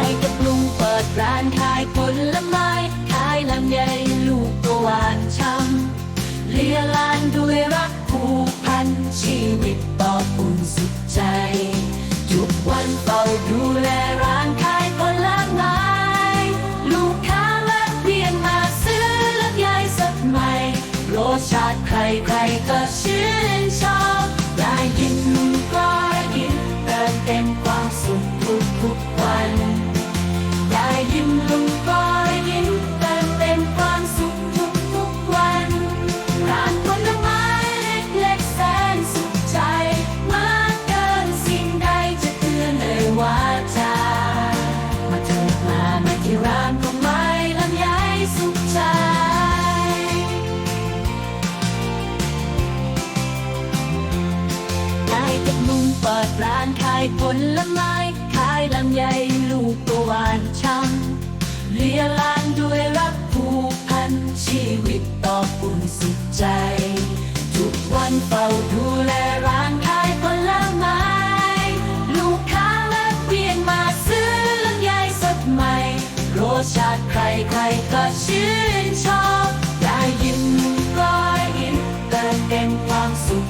ายกับลุงเปิดร้านขายผลไม้ขายลำไยลูกก็หวานช่ำเลี้ยลานด้วยรักผูกพันชีวิตปอบอุ่นสุดใจ ทุกวันเฝ้าดูแลร้านขายผลไม้ลูกค้าแวะเวียนมาซื้อลำไยสดใหม่รสชาติใครใครก็ชื่นชอบ เปิดร้านขายผลไม้ ขายลำไยลูกตะวหานช่ำเลี้ยลานด้วยรักผูกพัน ชีวิตต่อปุ่นสุดใจ ทุกวันเฝ้าดูแลร้านขายผลไม้ ลูกค้าแวะเวียนมาซื้อลำไยสดใหม่รสชาติใครใครก็ชื่นชอบ ได้ยินก็อินเติมเต็มความสุข